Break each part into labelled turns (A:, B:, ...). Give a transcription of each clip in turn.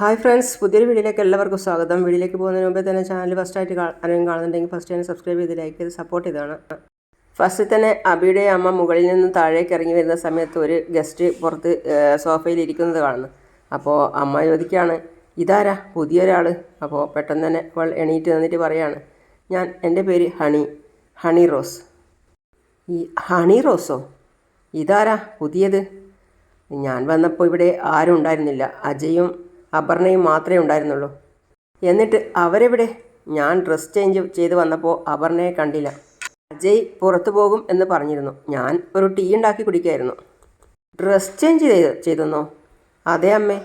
A: Hi friends പുതിയൊരു വീഡിയോയിലേക്ക് എല്ലാവർക്കും സ്വാഗതം. വീഡിയോയിലേക്ക് പോകുന്നതിന് മുമ്പേ തന്നെ ചാനൽ ഫസ്റ്റായിട്ട് ആരെങ്കിലും കാണുന്നുണ്ടെങ്കിൽ ഫസ്റ്റ് തന്നെ സബ്സ്ക്രൈബ് ചെയ്ത് ലൈക്ക് ചെയ്ത് സപ്പോർട്ട് ചെയ്താണ് ഫസ്റ്റ് തന്നെ അബിയുടെ അമ്മ മുകളിൽ നിന്ന് താഴേക്ക് ഇറങ്ങി വരുന്ന സമയത്ത് ഒരു ഗസ്റ്റ് പുറത്ത് സോഫയിൽ ഇരിക്കുന്നത് കാണുന്നു. അപ്പോൾ അമ്മ ചോദിക്കുകയാണ് ഇതാരാ? പുതിയൊരാൾ അപ്പോൾ പെട്ടെന്ന് തന്നെ അവൾ എണീറ്റ് നിന്നിട്ട് പറയാണ് ഞാൻ എന്റെ പേര് ഹണി. ഹണി റോസ്. ഈ ഹണി റോസോ? ഇതാരാ പുതിയത്? ഞാൻ വന്നപ്പോൾ ഇവിടെ ആരും ഉണ്ടായിരുന്നില്ല. അജയും അപർണയും മാത്രമേ ഉണ്ടായിരുന്നുള്ളൂ. എന്നിട്ട് അവരെവിടെ? ഞാൻ ഡ്രസ് ചേഞ്ച് ചെയ്ത് വന്നപ്പോൾ അപർണയെ കണ്ടില്ല. അജയ് പുറത്തു പോകും എന്ന് പറഞ്ഞിരുന്നു. ഞാൻ ഒരു ടീ ഉണ്ടാക്കി കുടിക്കായിരുന്നു. ഡ്രസ് ചേഞ്ച് ചെയ്ത് ചെയ്തെന്നോ? അതെ അമ്മേ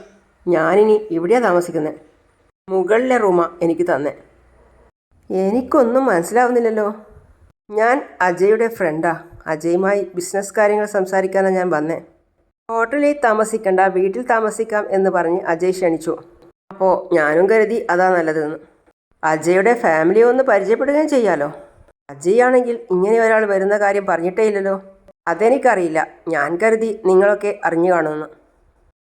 A: ഞാനിനി ഇവിടെയാണ് താമസിക്കുന്നത് മുകളിലെ റൂമ എനിക്ക് തന്നെ. എനിക്കൊന്നും മനസ്സിലാവുന്നില്ലല്ലോ. ഞാൻ അജയുടെ ഫ്രണ്ടാ അജയുമായി ബിസിനസ് കാര്യങ്ങൾ സംസാരിക്കാനാണ് ഞാൻ വന്നേ. ഹോട്ടലിൽ താമസിക്കണ്ട വീട്ടിൽ താമസിക്കാം എന്ന് പറഞ്ഞ് അജയ് ക്ഷണിച്ചു. അപ്പോൾ ഞാനും കരുതി അതാ നല്ലതെന്ന്. അജയുടെ ഫാമിലി ഒന്ന് പരിചയപ്പെടുകയും ചെയ്യാലോ? അജയ് ആണെങ്കിൽ ഇങ്ങനെ ഒരാൾ വരുന്ന കാര്യം പറഞ്ഞിട്ടേ ഇല്ലല്ലോ അതെനിക്കറിയില്ല. ഞാൻ കരുതി നിങ്ങളൊക്കെ അറിഞ്ഞു കാണുമെന്ന്.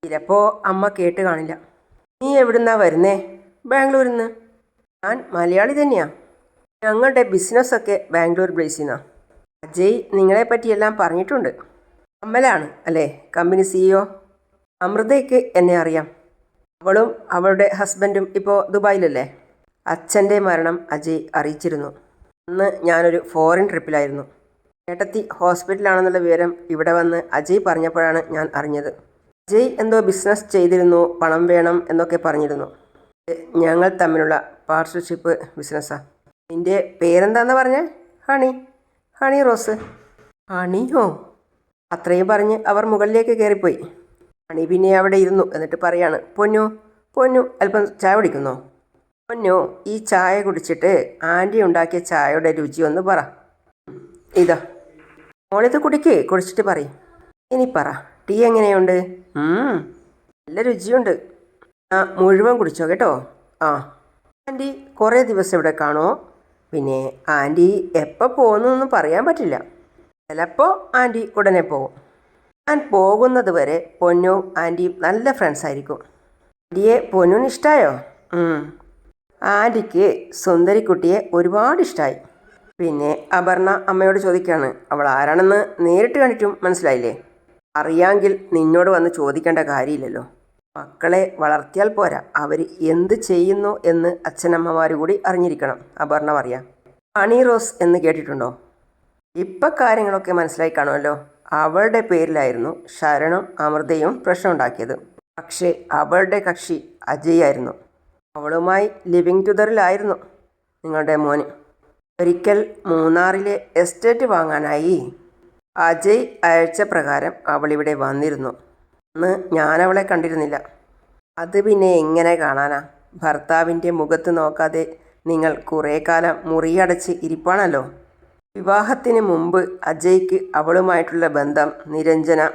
A: ചിലപ്പോൾ അമ്മ കേട്ട് കാണില്ല. നീ എവിടുന്നാ വരുന്നേ? ബാംഗ്ലൂരിൽ നിന്ന് ഞാൻ മലയാളി തന്നെയാ. ഞങ്ങളുടെ ബിസിനസ്സൊക്കെ ബാംഗ്ലൂർ ബ്ലേസിന്നാണ് അജയ് നിങ്ങളെപ്പറ്റിയെല്ലാം പറഞ്ഞിട്ടുണ്ട്. അമലാണ് അല്ലേ? കമ്പനി സിഇഒ അമൃതയ്ക്ക് എന്നെ അറിയാം. അവളും അവളുടെ ഹസ്ബൻഡും ഇപ്പോൾ ദുബായിലല്ലേ? അച്ഛന്റെ മരണം അജയ് അറിയിച്ചിരുന്നു. അന്ന് ഞാനൊരു ഫോറിൻ ട്രിപ്പിലായിരുന്നു. ഏട്ടത്തി ഹോസ്പിറ്റലാണെന്നുള്ള വിവരം ഇവിടെ വന്ന് അജയ് പറഞ്ഞപ്പോഴാണ് ഞാൻ അറിഞ്ഞത്. അജയ് എന്തോ ബിസിനസ് ചെയ്തിരുന്നു പണം വേണം എന്നൊക്കെ പറഞ്ഞിരുന്നു. ഞങ്ങൾ തമ്മിലുള്ള പാർട്ട്ണർഷിപ്പ് ബിസിനസ്സാണ് നിന്റെ പേരെന്താന്ന് പറഞ്ഞേ? ഹണി. ഹണി റോസ്. ഹണിയോ? അത്രയും പറഞ്ഞ് അവർ മുകളിലേക്ക് കയറിപ്പോയി. മണി പിന്നെ അവിടെ ഇരുന്നു. എന്നിട്ട് പറയാണ് പൊന്നു പൊന്നു അല്പം ചായ കുടിക്കുന്നോ? പൊന്നു ഈ ചായ കുടിച്ചിട്ട് ആന്റി ഉണ്ടാക്കിയ ചായയുടെ രുചി ഒന്ന് പറ. ഇതാ മോളിത് കുടിക്കേ കുടിച്ചിട്ട് പറ ഇനി പറ ടീ എങ്ങനെയുണ്ട്? നല്ല രുചിയുണ്ട്. ആ മുഴുവൻ കുടിച്ചോ കേട്ടോ? ആ. ആന്റി കുറേ ദിവസം ഇവിടെ കാണുമോ പിന്നെ ആന്റി എപ്പോൾ പോകുന്നൊന്നും പറയാൻ പറ്റില്ല. ചിലപ്പോൾ ആന്റി ഉടനെ പോകും ഞാൻ പോകുന്നത് വരെ പൊന്നും ആന്റിയും നല്ല ഫ്രണ്ട്സ് ആയിരിക്കും. ആന്റിയെ പൊന്നിന് ഇഷ്ടമായോ ആന്റിക്ക് സുന്ദരിക്കുട്ടിയെ ഒരുപാട് ഇഷ്ടമായി പിന്നെ അപർണ അമ്മയോട് ചോദിക്കുകയാണ് അവൾ ആരാണെന്ന് നേരിട്ട് കണ്ടിട്ടും മനസ്സിലായില്ലേ? അറിയാമെങ്കിൽ നിന്നോട് വന്ന് ചോദിക്കേണ്ട കാര്യമില്ലല്ലോ. മക്കളെ വളർത്തിയാൽ പോരാ. അവർ എന്ത് ചെയ്യുന്നു എന്ന് അച്ഛനമ്മമാർ കൂടി അറിഞ്ഞിരിക്കണം അപർണ പറയാം. ഹണി റോസ് എന്ന് കേട്ടിട്ടുണ്ടോ? ഇപ്പം കാര്യങ്ങളൊക്കെ മനസ്സിലായി കാണുമല്ലോ. അവളുടെ പേരിലായിരുന്നു ശരണും അമൃതയും പ്രശ്നമുണ്ടാക്കിയത്. പക്ഷേ അവളുടെ കക്ഷി അജയ് ആയിരുന്നു അവളുമായി ലിവിങ് ടുദറിലായിരുന്നു നിങ്ങളുടെ മോന്. ഒരിക്കൽ മൂന്നാറിലെ എസ്റ്റേറ്റ് വാങ്ങാനായി അജയ് അയച്ച പ്രകാരം അവളിവിടെ വന്നിരുന്നു. അന്ന് ഞാനവളെ കണ്ടിരുന്നില്ല. അത് പിന്നെ എങ്ങനെ കാണാനാ? ഭർത്താവിന്റെ മുഖത്ത് നോക്കാതെ നിങ്ങൾ കുറേ കാലം മുറിയടച്ച് ഇരിപ്പാണല്ലോ. വിവാഹത്തിന് മുമ്പ് അജയ്ക്ക് അവളുമായിട്ടുള്ള ബന്ധം നിരഞ്ജന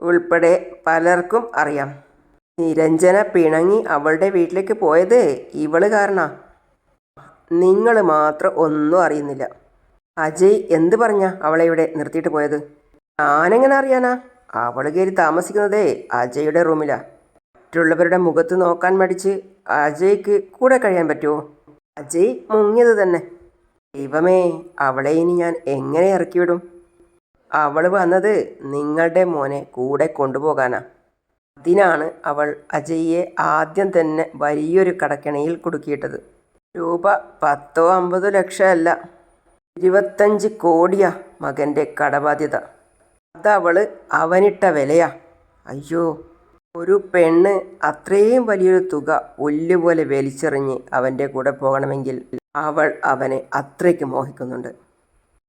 A: ഉൾപ്പെടെ പലർക്കും അറിയാം. നിരഞ്ജന പിണങ്ങി അവളുടെ വീട്ടിലേക്ക് പോയത് ഇവൾ കാരണ. നിങ്ങൾ മാത്രം ഒന്നും അറിയുന്നില്ല. അജയ് എന്ത് പറഞ്ഞ അവളെ ഇവിടെ നിർത്തിയിട്ട് പോയത്? ഞാനെങ്ങനെ അറിയാനാ? അവൾ കയറി താമസിക്കുന്നതേ അജയുടെ റൂമിലാ. മറ്റുള്ളവരുടെ മുഖത്ത് നോക്കാൻ മടിച്ച് അജയ്ക്ക് കൂടെ കഴിയാൻ പറ്റുമോ അജയ് മുങ്ങിയത് തന്നെ. ദൈവമേ അവളെ ഇനി ഞാൻ എങ്ങനെ ഇറക്കിവിടും? അവൾ വന്നത് നിങ്ങളുടെ മോനെ കൂടെ കൊണ്ടുപോകാനാ. അതിനാണ് അവൾ അജയ്യെ ആദ്യം തന്നെ വലിയൊരു കടക്കിണയിൽ കുടുക്കിയിട്ടത്. രൂപ പത്തോ അമ്പതോ ലക്ഷമല്ല. ഇരുപത്തഞ്ച് കോടിയാ മകന്റെ കടബാധ്യത. അതവൾ അവനിട്ട വിലയാ. അയ്യോ ഒരു പെണ്ണ് അത്രയും വലിയൊരു തുക ഒല്ലുപോലെ വലിച്ചെറിഞ്ഞ് അവന്റെ കൂടെ പോകണമെങ്കിൽ അവൾ അവനെ അത്രയ്ക്ക് മോഹിക്കുന്നുണ്ട്.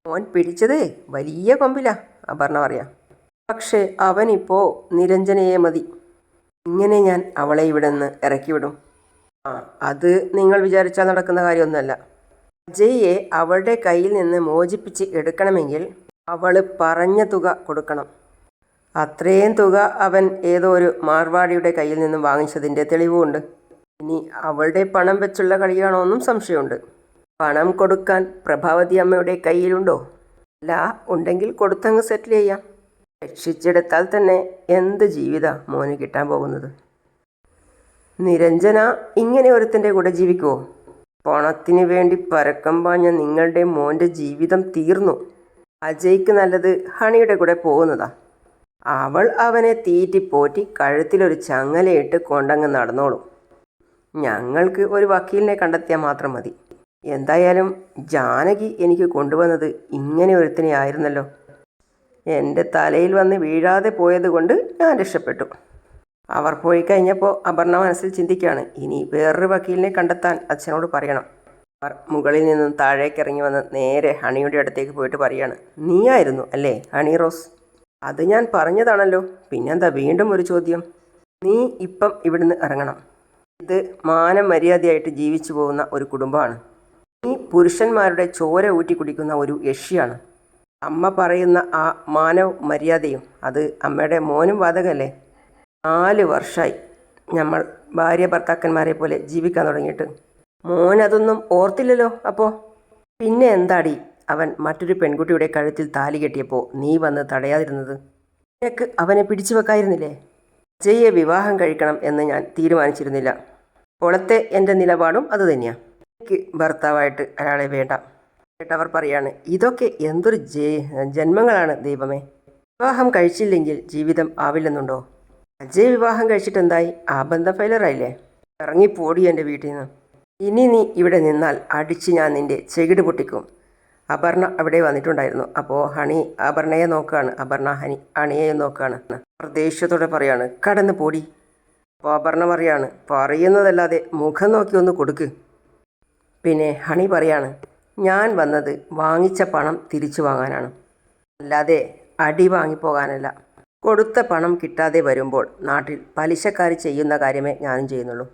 A: മോൻ പിടിച്ചതേ വലിയ കൊമ്പിലാ അപർണ പറയാം. പക്ഷേ അവനിപ്പോൾ നിരഞ്ജനയെ മതി. ഇങ്ങനെ ഞാൻ അവളെ ഇവിടെ നിന്ന് ഇറക്കിവിടും. ആ അത് നിങ്ങൾ വിചാരിച്ചാൽ നടക്കുന്ന കാര്യമൊന്നുമല്ല. അജയ്യെ അവളുടെ കയ്യിൽ നിന്ന് മോചിപ്പിച്ച് എടുക്കണമെങ്കിൽ അവൾ പറഞ്ഞ തുക കൊടുക്കണം. അത്രയും തുക അവൻ ഏതോ ഒരു മാർവാടിയുടെ കയ്യിൽ നിന്നും വാങ്ങിച്ചതിന്റെ തെളിവുമുണ്ട്. ഇനി അവളുടെ പണം വെച്ചുള്ള കളിയാണോ എന്നും സംശയമുണ്ട്. പണം കൊടുക്കാൻ പ്രഭാവതി അമ്മയുടെ കയ്യിലുണ്ടോ? അല്ല ഉണ്ടെങ്കിൽ കൊടുത്തങ്ങ് സെറ്റിൽ ചെയ്യാം. രക്ഷിച്ചെടുത്താൽ തന്നെ എന്ത് ജീവിത മോന് കിട്ടാൻ പോകുന്നത്? നിരഞ്ജന ഇങ്ങനെ ഒരുത്തിന്റെ കൂടെ ജീവിക്കുമോ പണത്തിന് വേണ്ടി പരക്കം പാഞ്ഞ നിങ്ങളുടെ മോന്റെ ജീവിതം തീർന്നു. അജയ്ക്ക് നല്ലത് ഹണിയുടെ കൂടെ പോകുന്നതാ. അവൾ അവനെ തീറ്റിപ്പോറ്റി കഴുത്തിലൊരു ചങ്ങലയിട്ട് കൊണ്ടങ്ങ് നടന്നോളും. ഞങ്ങൾക്ക് ഒരു വക്കീലിനെ കണ്ടെത്തിയാൽ മാത്രം മതി. എന്തായാലും ജാനകി എനിക്ക് കൊണ്ടുവന്നത് ഇങ്ങനെ ഒരുത്തിനെ ആയിരുന്നല്ലോ. എന്റെ തലയിൽ വന്ന് വീഴാതെ പോയതുകൊണ്ട് ഞാൻ രക്ഷപ്പെട്ടു. അവർ പോയി കഴിഞ്ഞപ്പോൾ അപർണ മനസ്സിൽ ചിന്തിക്കുകയാണ് ഇനി വേറൊരു വക്കീലിനെ കണ്ടെത്താൻ അച്ഛനോട് പറയണം. അവർ മുകളിൽ നിന്നും താഴേക്ക് ഇറങ്ങി വന്ന് നേരെ ഹണിയുടെ അടുത്തേക്ക് പോയിട്ട് പറയാണ് നീയായിരുന്നു അല്ലേ ഹണി റോസ്? അത് ഞാൻ പറഞ്ഞതാണല്ലോ. പിന്നെന്താ വീണ്ടും ഒരു ചോദ്യം? നീ ഇപ്പം ഇവിടുന്ന് ഇറങ്ങണം. ഇത് മാനം മര്യാദയായിട്ട് ജീവിച്ചു പോകുന്ന ഒരു കുടുംബമാണ്. ഈ പുരുഷന്മാരുടെ ചോര ഊറ്റി കുടിക്കുന്ന ഒരു യക്ഷിയാണ്. അമ്മ പറയുന്ന ആ മാനവും മര്യാദയും അത് അമ്മയുടെ മോനും വാതകമല്ലേ നാല് വർഷമായി നമ്മൾ ഭാര്യ ഭർത്താക്കന്മാരെ പോലെ ജീവിക്കാൻ തുടങ്ങിയിട്ട്. മോൻ അതൊന്നും ഓർത്തില്ലല്ലോ അപ്പോൾ പിന്നെ എന്താടി? അവൻ മറ്റൊരു പെൺകുട്ടിയുടെ കഴുത്തിൽ താലി കെട്ടിയപ്പോൾ നീ വന്ന് തടയാതിരുന്നത്? നിനക്ക് അവനെ പിടിച്ചു വെക്കായിരുന്നില്ലേ? ജയ്യെ വിവാഹം കഴിക്കണം എന്ന് ഞാൻ തീരുമാനിച്ചിരുന്നില്ല. പുറത്തെ എന്റെ നിലപാടും അതുതന്നെയാണ് എനിക്ക് ഭർത്താവായിട്ട് ഒരാളെ വേണ്ട. കേട്ടവർ പറയാണ് ഇതൊക്കെ എന്തൊരു ജേ ജന്മങ്ങളാണ് ദൈവമേ. വിവാഹം കഴിച്ചില്ലെങ്കിൽ ജീവിതം ആവില്ലെന്നുണ്ടോ? അജയ് വിവാഹം കഴിച്ചിട്ട് എന്തായി ആ ബന്ധം ഫെയിലറായില്ലേ ഇറങ്ങിപ്പോടി എന്റെ വീട്ടിൽ നിന്ന്. ഇനി നീ ഇവിടെ നിന്നാൽ അടിച്ച് ഞാൻ നിന്റെ ചെകിട് പൊട്ടിക്കും. അപർണ അവിടെ വന്നിട്ടുണ്ടായിരുന്നു. അപ്പോൾ ഹണി അപർണയെ നോക്കുകയാണ് അപർണ ഹണി അണിയെ നോക്കുകയാണ് ദേഷ്യത്തോടെ പറയാണ് കടന്ന് പോടി. അപർണ പറയാണ് പറയുന്നതല്ലാതെ മുഖം നോക്കി ഒന്ന് കൊടുക്ക്. പിന്നെ ഹണി പറയാണ് ഞാൻ വന്നത് വാങ്ങിച്ച പണം തിരിച്ചു വാങ്ങാനാണ്. അല്ലാതെ അടി വാങ്ങിപ്പോകാനല്ല കൊടുത്ത പണം കിട്ടാതെ വരുമ്പോൾ നാട്ടിൽ പലിശക്കാർ ചെയ്യുന്ന കാര്യമേ ഞാനും ചെയ്യുന്നുള്ളൂ.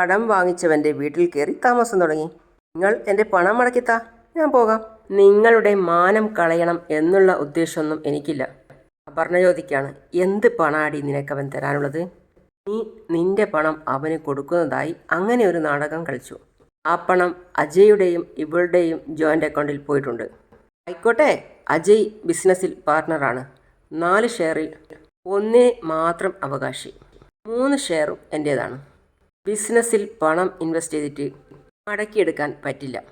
A: കടം വാങ്ങിച്ചവന്റെ വീട്ടിൽ കയറി താമസം തുടങ്ങി. നിങ്ങൾ എന്റെ പണം മടക്കിത്താ ഞാൻ പോകാം. നിങ്ങളുടെ മാനം കളയണം എന്നുള്ള ഉദ്ദേശമൊന്നും എനിക്കില്ല. അപർണ ചോദിക്കാണ് എന്ത് പണാടി നിനക്കവൻ തരാനുള്ളത്? നീ നിന്റെ പണം അവന് കൊടുക്കുന്നതായി അങ്ങനെ ഒരു നാടകം കളിച്ചു. ആ പണം അജയുടെയും ഇവളുടെയും ജോയിന്റ് അക്കൗണ്ടിൽ പോയിട്ടുണ്ട്. ആയിക്കോട്ടെ അജയ് ബിസിനസ്സിൽ പാർട്ണറാണ്. നാല് ഷെയറിൽ ഒന്നേ മാത്രം അവകാശി. മൂന്ന് ഷെയറും എന്റേതാണ് ബിസിനസ്സിൽ പണം ഇൻവെസ്റ്റ് ചെയ്തിട്ട് മടക്കിയെടുക്കാൻ പറ്റില്ല.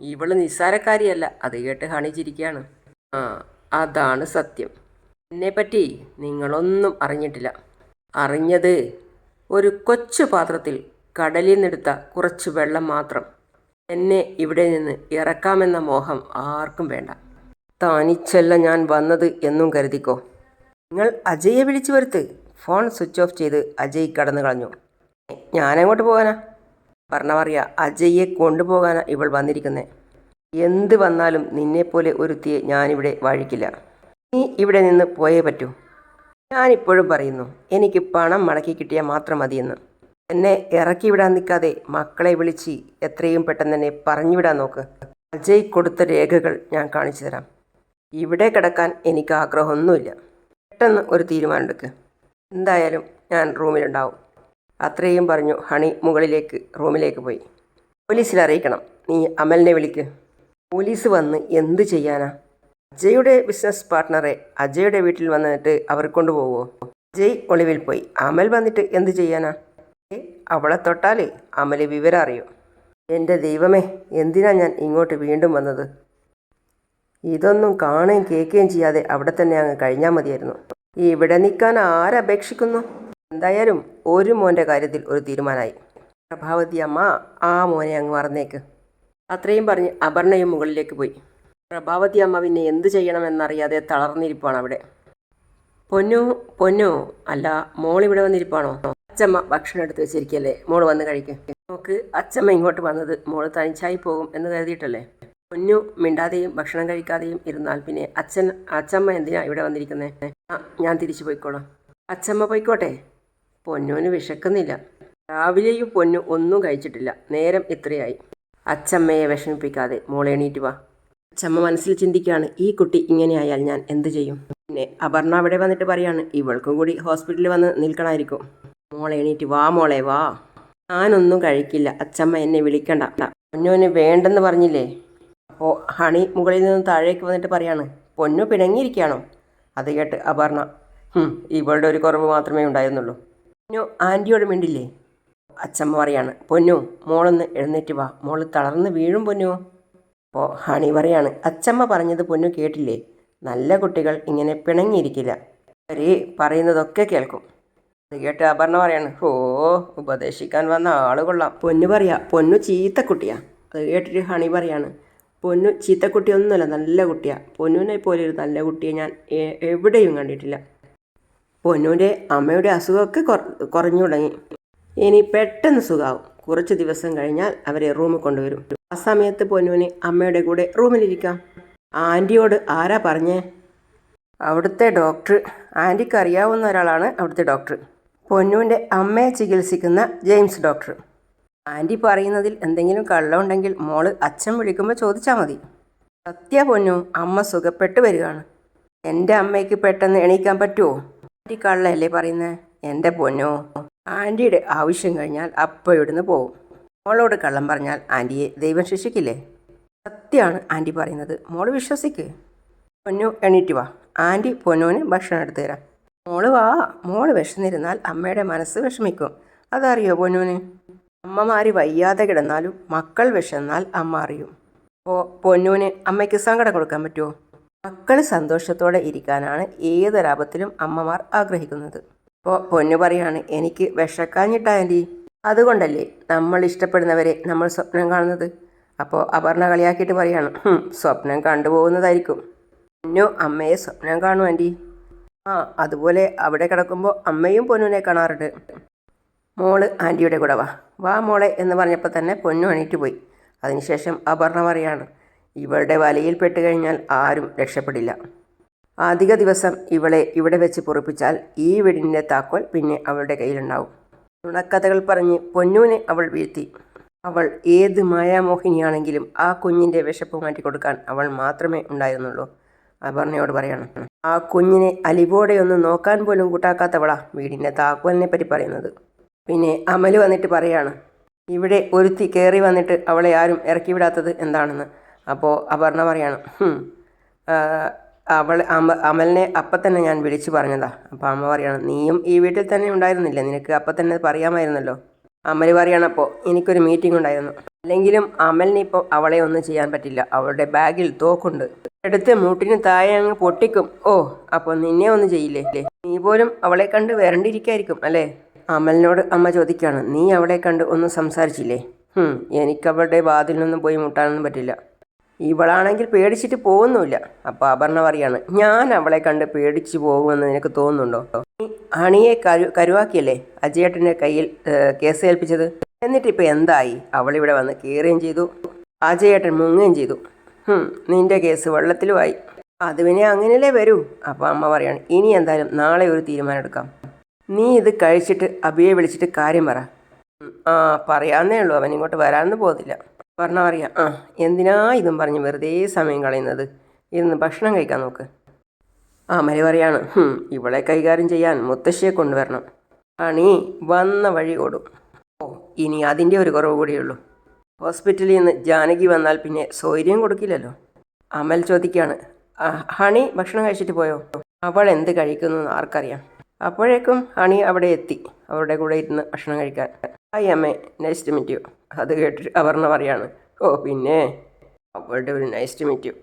A: ഇവൾ നിസ്സാരക്കാരിയല്ല അത് കേട്ട് ഹണിച്ചിരിക്കുകയാണ്. ആ അതാണ് സത്യം. എന്നെപ്പറ്റി നിങ്ങളൊന്നും അറിഞ്ഞിട്ടില്ല. അറിഞ്ഞത്. ഒരു കൊച്ചു പാത്രത്തിൽ കടലിൽ നിന്നെടുത്ത കുറച്ച് വെള്ളം മാത്രം. എന്നെ ഇവിടെ നിന്ന് ഇറക്കാമെന്ന മോഹം ആർക്കും വേണ്ട. താനിച്ചല്ല ഞാൻ വന്നത് എന്നും കരുതിക്കോ. നിങ്ങൾ അജയെ വിളിച്ചു വരുത്ത്. ഫോൺ സ്വിച്ച് ഓഫ് ചെയ്ത് അജയ് കടന്നു കളഞ്ഞു. ഞാനെങ്ങോട്ട് പോകാനാ? പറഞ്ഞവറിയ അജയ്യെ കൊണ്ടുപോകാനാ ഇവൾ വന്നിരിക്കുന്നത് എന്ത് വന്നാലും നിന്നെപ്പോലെ ഒരുത്തിയെ ഞാനിവിടെ വാഴിക്കില്ല. നീ ഇവിടെ നിന്ന് പോയേ പറ്റൂ. ഞാനിപ്പോഴും പറയുന്നു എനിക്ക് പണം മടക്കി കിട്ടിയാൽ മാത്രം മതിയെന്ന്. എന്നെ ഇറക്കി വിടാൻ നിൽക്കാതെ മക്കളെ വിളിച്ച് എത്രയും പെട്ടെന്ന് എന്നെ പറഞ്ഞു വിടാൻ നോക്ക്. അജയ് കൊടുത്ത രേഖകൾ ഞാൻ കാണിച്ചു തരാം. ഇവിടെ കിടക്കാൻ എനിക്ക് ആഗ്രഹമൊന്നുമില്ല. പെട്ടെന്ന് ഒരു തീരുമാനമെടുക്ക്. എന്തായാലും ഞാൻ റൂമിലുണ്ടാവും. അത്രയും പറഞ്ഞു ഹണി മുകളിലേക്ക് റൂമിലേക്ക് പോയി. പോലീസിൽ അറിയിക്കണം. നീ അമലിനെ വിളിക്ക്. പോലീസ് വന്ന് എന്ത് ചെയ്യാനാ? അജയുടെ ബിസിനസ് പാർട്ട്ണറെ അജയുടെ വീട്ടിൽ വന്നിട്ട് അവർ കൊണ്ടുപോകുമോ ജയ് ഒളിവിൽ പോയി. അമൽ വന്നിട്ട് എന്ത് ചെയ്യാനാ? അവളെ തൊട്ടാൽ അമൽ വിവരം അറിയും. എന്റെ ദൈവമേ എന്തിനാ ഞാൻ ഇങ്ങോട്ട് വീണ്ടും വന്നത്? ഇതൊന്നും കാണുകയും കേൾക്കുകയും ചെയ്യാതെ അവിടെ തന്നെ അങ്ങ് കഴിഞ്ഞാൽ മതിയായിരുന്നു. ഇവിടെ നിൽക്കാൻ ആരപേക്ഷിക്കുന്നു എന്തായാലും ഒരു മോന്റെ കാര്യത്തിൽ ഒരു തീരുമാനമായി. പ്രഭാവതി അമ്മ ആ മോനെ അങ്ങ് മറന്നേക്ക്. അത്രയും പറഞ്ഞ് അപർണയും മുകളിലേക്ക് പോയി. പ്രഭാവതി അമ്മ പിന്നെ എന്ത് ചെയ്യണമെന്നറിയാതെ തളർന്നിരിപ്പാണ് അവിടെ. പൊന്നു പൊന്നു. അല്ല മോൾ ഇവിടെ വന്നിരിപ്പാണോ? അച്ചമ്മ ഭക്ഷണം എടുത്ത് വെച്ചിരിക്കല്ലേ? മോൾ വന്ന് കഴിക്കും. നോക്ക് അച്ചമ്മ ഇങ്ങോട്ട് വന്നത് മോൾ തനിച്ചായി പോകും എന്ന് കരുതിയിട്ടല്ലേ? പൊന്നു മിണ്ടാതെയും ഭക്ഷണം കഴിക്കാതെയും ഇരുന്നാൽ പിന്നെ അച്ഛൻ അച്ചമ്മ എന്തിനാ ഇവിടെ വന്നിരിക്കുന്നേ? ഞാൻ തിരിച്ചു പോയിക്കോളാം. അച്ചമ്മ പോയിക്കോട്ടെ? പൊന്നുവിന് വിശക്കുന്നില്ല. രാവിലെയും പൊന്നു ഒന്നും കഴിച്ചിട്ടില്ല. നേരം ഇത്രയായി. അച്ചമ്മയെ വിഷമിപ്പിക്കാതെ മോളെ എണീറ്റ് വാ. അച്ചമ്മ മനസ്സിൽ ചിന്തിക്കുകയാണ് ഈ കുട്ടി ഇങ്ങനെയായാൽ ഞാൻ എന്ത് ചെയ്യും? പിന്നെ അപർണ അവിടെ വന്നിട്ട് പറയാണ് ഇവൾക്കും കൂടി ഹോസ്പിറ്റലിൽ വന്ന് നിൽക്കണമായിരിക്കും. മോളെ എണീറ്റ് വാ മോളെ വാ. ഞാനൊന്നും കഴിക്കില്ല അച്ചമ്മ എന്നെ വിളിക്കണ്ട. പൊന്നുവിന് വേണ്ടെന്ന് പറഞ്ഞില്ലേ? അപ്പോൾ ഹണി മുകളിൽ നിന്ന് താഴേക്ക് വന്നിട്ട് പറയാണ് പൊന്നു പിണങ്ങിയിരിക്കുകയാണോ? അത് കേട്ട് അപർണ "ഹും, ഇവളുടെ ഒരു കുറവ് മാത്രമേ ഉണ്ടായിരുന്നുള്ളൂ. പൊന്നു ആന്റിയോട് മിണ്ടില്ലേ? അച്ചമ്മ പറയാണ് പൊന്നു മോളൊന്ന് എഴുന്നേറ്റ് വാ മോൾ തളർന്ന് വീഴും പൊന്നു. അപ്പോൾ ഹണി പറയാണ് അച്ചമ്മ പറഞ്ഞത് പൊന്നു കേട്ടില്ലേ? നല്ല കുട്ടികൾ ഇങ്ങനെ പിണങ്ങിയിരിക്കില്ല. അവർ പറയുന്നതൊക്കെ കേൾക്കും. അത് കേട്ട് അപർണ പറയാണ് ഓ ഉപദേശിക്കാൻ വന്ന ആൾ കൊള്ളാം. പൊന്നു പറയാ പൊന്നു ചീത്ത കുട്ടിയാ അത് കേട്ടിട്ട് ഹണി പറയാണ് പൊന്നു ചീത്ത കുട്ടിയൊന്നുമല്ല നല്ല കുട്ടിയാ. പൊന്നുവിനെ പോലെ ഒരു നല്ല കുട്ടിയെ ഞാൻ എവിടെയും കണ്ടിട്ടില്ല. പൊന്നുവിന്റെ അമ്മയുടെ അസുഖമൊക്കെ കുറഞ്ഞു തുടങ്ങി. ഇനി പെട്ടെന്ന് സുഖാവും. കുറച്ച് ദിവസം കഴിഞ്ഞാൽ അവരെ റൂമിൽ കൊണ്ടുവരും. ആ സമയത്ത് പൊന്നൂന് അമ്മയുടെ കൂടെ റൂമിലിരിക്കാം. ആന്റിയോട് ആരാ പറഞ്ഞേ? അവിടുത്തെ ഡോക്ടർ. ആന്റിക്ക് അറിയാവുന്ന ഒരാളാണ് അവിടുത്തെ ഡോക്ടർ. പൊന്നുവിന്റെ അമ്മയെ ചികിത്സിക്കുന്ന ജെയിംസ് ഡോക്ടർ. ആന്റി പറയുന്നതിൽ എന്തെങ്കിലും കള്ളമുണ്ടെങ്കിൽ മോൾ അച്ഛൻ വിളിക്കുമ്പോൾ ചോദിച്ചാൽ മതി. സത്യ പൊന്നു അമ്മ സുഖപ്പെട്ട് വരികയാണ്. എന്റെ അമ്മയ്ക്ക് പെട്ടെന്ന് എണീക്കാൻ പറ്റുമോ ആന്റി കള്ളയല്ലേ പറയുന്നത് എന്റെ പൊന്നോ ആന്റിയുടെ ആവശ്യം കഴിഞ്ഞാൽ അപ്പോൾ ഇവിടുന്ന് പോകും മോളോട് കള്ളം പറഞ്ഞാൽ ആന്റിയെ ദൈവം ശിക്ഷിക്കില്ലേ? സത്യമാണ് ആന്റി പറയുന്നത്. മോൾ വിശ്വസിക്ക്. പൊന്നു എണീറ്റ് വാ. ആന്റി പൊന്നുവിന് ഭക്ഷണം എടുത്തു തരാം. മോൾ വാ. മോൾ വിശന്നിരുന്നാൽ അമ്മയുടെ മനസ്സ് വിഷമിക്കും. അതറിയോ പൊന്നുവിന് അമ്മമാര് വയ്യാതെ കിടന്നാലും മക്കൾ വിശന്നാൽ അമ്മ അറിയും. ഓ പൊന്നുവിന് അമ്മയ്ക്ക് സങ്കടം കൊടുക്കാൻ പറ്റുമോ മക്കൾ സന്തോഷത്തോടെ ഇരിക്കാനാണ് ഏതൊരാപത്തിലും അമ്മമാർ ആഗ്രഹിക്കുന്നത്. അപ്പോൾ പൊന്നു പറയാണ് എനിക്ക് വിശക്കാഞ്ഞിട്ടാ ആന്റി. അതുകൊണ്ടല്ലേ നമ്മൾ ഇഷ്ടപ്പെടുന്നവരെ നമ്മൾ സ്വപ്നം കാണുന്നത്? അപ്പോൾ അപർണ കളിയാക്കിയിട്ട് പറയാണ് സ്വപ്നം കണ്ടുപോകുന്നതായിരിക്കും. പൊന്നു അമ്മയെ സ്വപ്നം കാണും ആന്റി ആ അതുപോലെ അവിടെ കിടക്കുമ്പോൾ അമ്മയും പൊന്നുവിനെ കാണാറുണ്ട്. മോൾ ആന്റിയുടെ കൂടെ വാ. വാ മോളെ എന്ന് പറഞ്ഞപ്പോൾ തന്നെ പൊന്നു എണീറ്റ് പോയി. അതിനുശേഷം അപർണ പറയാണ് ഇവളുടെ വലയിൽ പെട്ട് കഴിഞ്ഞാൽ ആരും രക്ഷപ്പെടില്ല. അധിക ദിവസം ഇവളെ ഇവിടെ വെച്ച് പൊറിപ്പിച്ചാൽ ഈ വീടിന്റെ താക്കോൽ പിന്നെ അവളുടെ കയ്യിലുണ്ടാവും. നുണക്കഥകൾ പറഞ്ഞ് പൊന്നൂനെ അവൾ വീഴ്ത്തി. അവൾ ഏത് മായാമോഹിനിയാണെങ്കിലും ആ കുഞ്ഞിന്റെ വിശപ്പ് മാറ്റി കൊടുക്കാൻ അവൾ മാത്രമേ ഉണ്ടായിരുന്നുള്ളൂ. അപർണയോട് പറയണം. ആ കുഞ്ഞിനെ അലിവോടെ ഒന്ന് നോക്കാൻ പോലും കൂട്ടാക്കാത്തവളാ വീടിന്റെ താക്കോലിനെ പറ്റി പറയുന്നത്. പിന്നെ അമൽ വന്നിട്ട് പറയാണ് ഇവിടെ ഒരുത്തി കയറി വന്നിട്ട് അവളെ ആരും ഇറക്കി വിടാത്തത് എന്താണെന്ന്? അപ്പോൾ അപർണ പറയാണ് "ഹും, ആ, അവൾ അമ അമലിനെ അപ്പം തന്നെ ഞാൻ വിളിച്ചു പറഞ്ഞതാ. അപ്പോൾ അമ്മ പറയണം നീയും ഈ വീട്ടിൽ തന്നെ ഉണ്ടായിരുന്നില്ലേ? നിനക്ക് അപ്പം തന്നെ പറയാമായിരുന്നല്ലോ? അമൽ പറയണപ്പോൾ എനിക്കൊരു മീറ്റിംഗ് ഉണ്ടായിരുന്നു. അല്ലെങ്കിലും അമലിന് ഇപ്പോൾ അവളെ ഒന്നും ചെയ്യാൻ പറ്റില്ല. അവളുടെ ബാഗിൽ തോക്കുണ്ട്. എടുത്ത് മൂട്ടിന് താഴെ അങ്ങ് പൊട്ടിക്കും. ഓ അപ്പോൾ നിന്നെ ഒന്നും ചെയ്യില്ലേ? നീ പോലും അവളെ കണ്ട് വരണ്ടിരിക്കായിരിക്കും അല്ലേ? അമലിനോട് അമ്മ ചോദിക്കുകയാണ് നീ അവളെ കണ്ട് ഒന്നും സംസാരിച്ചില്ലേ? എനിക്കവളുടെ വാതിലിനൊന്നും പോയി മുട്ടാനൊന്നും പറ്റില്ല. ഇവളാണെങ്കിൽ പേടിച്ചിട്ട് പോകുന്നുമില്ല. അപ്പോൾ അപർണ പറയാണ് ഞാൻ അവളെ കണ്ട് പേടിച്ചു പോകുമെന്ന് നിനക്ക് തോന്നുന്നുണ്ടോ? അണിയെ കരു കരുവാക്കിയല്ലേ അജയേട്ടന്റെ കയ്യിൽ കേസ് ഏൽപ്പിച്ചത്? എന്നിട്ടിപ്പോൾ എന്തായി? അവളിവിടെ വന്ന് കയറുകയും ചെയ്തു. അജയേട്ടൻ മുങ്ങുകയും ചെയ്തു. നിന്റെ കേസ് വെള്ളത്തിലുമായി. അത് പിന്നെ അങ്ങനെയല്ലേ വരൂ? അപ്പോൾ അമ്മ പറയാണ് ഇനി എന്തായാലും നാളെ ഒരു തീരുമാനം എടുക്കാം. നീ ഇത് കഴിച്ചിട്ട് അബിയെ വിളിച്ചിട്ട് കാര്യം പറ. ആ പറയാന്നേ ഉള്ളൂ. അവൻ ഇങ്ങോട്ട് വരാമെന്ന് പോകുന്നില്ല പറഞ്ഞാൽ അറിയാം ആ എന്തിനാ ഇതും പറഞ്ഞ് വെറുതെ സമയം കളയുന്നത്? ഇരുന്ന് ഭക്ഷണം കഴിക്കാൻ നോക്ക്. ആ മരി പറയാണ്. ഇവളെ കൈകാര്യം ചെയ്യാൻ മുത്തശ്ശിയെ കൊണ്ടുവരണം. അണി വന്ന വഴി ഓടും ഓ ഇനി അതിന്റെ ഒരു കുറവ് കൂടിയുള്ളൂ. ഹോസ്പിറ്റലിൽ നിന്ന് ജാനകി വന്നാൽ പിന്നെ സൗകര്യം കൊടുക്കില്ലല്ലോ? അമൽ ചോദിക്കുകയാണ് "ആ, ഹണി ഭക്ഷണം കഴിച്ചിട്ട് പോയോ? അവൾ എന്ത് കഴിക്കുന്നു എന്ന് ആർക്കറിയാം. അപ്പോഴേക്കും ഹണി അവിടെ എത്തി. അവരുടെ കൂടെ ഇരുന്ന് ഭക്ഷണം കഴിക്കാൻ. ഹായ് അമ്മേ നെക്സ്റ്റ് മിറ്റിയോ അത് കേട്ടിട്ട് അപർണ പറയാണ് ഓ പിന്നെ അവളുടെ ഒരു നൈസ് ടു മീറ്റ് യു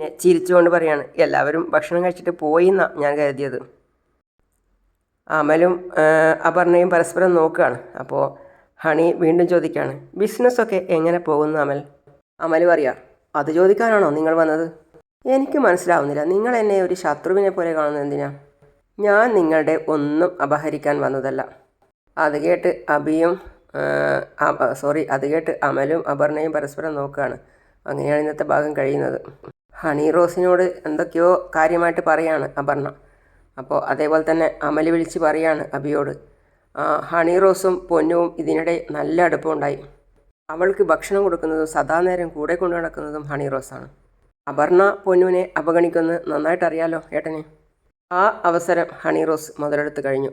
A: പിന്നെ ചിരിച്ചുകൊണ്ട് പറയാണ് എല്ലാവരും ഭക്ഷണം കഴിച്ചിട്ട് പോയി എന്നാണ് ഞാൻ കരുതിയത്. അമലും അപർണയും പരസ്പരം നോക്കുകയാണ്. അപ്പോൾ ഹണി വീണ്ടും ചോദിക്കുകയാണ് ബിസിനസ്സൊക്കെ എങ്ങനെ പോകുന്നു അമൽ? അമൽ പറയാം അത് ചോദിക്കാനാണോ നിങ്ങൾ വന്നത്? എനിക്ക് മനസ്സിലാവുന്നില്ല. നിങ്ങൾ എന്നെ ഒരു ശത്രുവിനെ പോലെ കാണുന്നത് എന്തിനാ? ഞാൻ നിങ്ങളുടെ ഒന്നും അപഹരിക്കാൻ വന്നതല്ല. അത് കേട്ട് അബിയും സോറി അത് കേട്ട് അമലും അപർണയും പരസ്പരം നോക്കുകയാണ്. അങ്ങനെയാണ് ഇന്നത്തെ ഭാഗം കഴിയുന്നത്. ഹണി റോസിനോട് എന്തൊക്കെയോ കാര്യമായിട്ട് പറയാണ് അപർണ. അപ്പോൾ അതേപോലെ തന്നെ അമൽ വിളിച്ച് പറയാണ് അബിയോട്. ഹണി റോസും പൊന്നുവും ഇതിനിടെ നല്ല അടുപ്പമുണ്ടായി. അവൾക്ക് ഭക്ഷണം കൊടുക്കുന്നതും സദാ നേരം കൂടെ കൊണ്ടു നടക്കുന്നതും ഹണി റോസാണ്. അപർണ പൊന്നുവിനെ അവഗണിക്കുന്നത് നന്നായിട്ടറിയാലോ ഏട്ടന്? ആ അവസരം ഹണി റോസ് മുതലെടുത്ത് കഴിഞ്ഞു.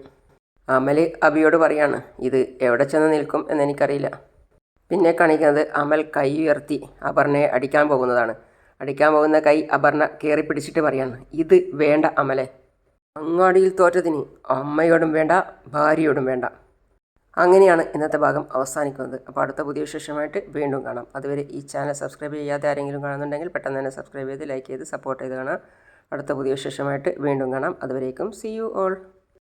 A: അമൽ അബിയോട് പറയാണ് ഇത് എവിടെ ചെന്ന് നിൽക്കും എന്നെനിക്കറിയില്ല. പിന്നെ കാണിക്കുന്നത് അമൽ കൈ ഉയർത്തി അപർണയെ അടിക്കാൻ പോകുന്നതാണ്. അടിക്കാൻ പോകുന്ന കൈ അപർണ കയറി പിടിച്ചിട്ട് പറയാണ് ഇത് വേണ്ട അമലെ. അങ്ങാടിയിൽ തോറ്റതിന് അമ്മയോടും വേണ്ട ഭാര്യയോടും വേണ്ട. അങ്ങനെയാണ് ഇന്നത്തെ ഭാഗം അവസാനിക്കുന്നത്. അപ്പോൾ അടുത്ത പുതിയ വിശേഷമായിട്ട് വീണ്ടും കാണാം. അതുവരെ ഈ ചാനൽ സബ്സ്ക്രൈബ് ചെയ്യാതെ ആരെങ്കിലും കാണുന്നുണ്ടെങ്കിൽ പെട്ടെന്ന് തന്നെ സബ്സ്ക്രൈബ് ചെയ്ത് ലൈക്ക് ചെയ്ത് സപ്പോർട്ട് ചെയ്ത് കാണാം. അടുത്ത പുതിയ വിശേഷമായിട്ട് വീണ്ടും കാണാം. അതുവരേക്കും സി യു ഓൾ.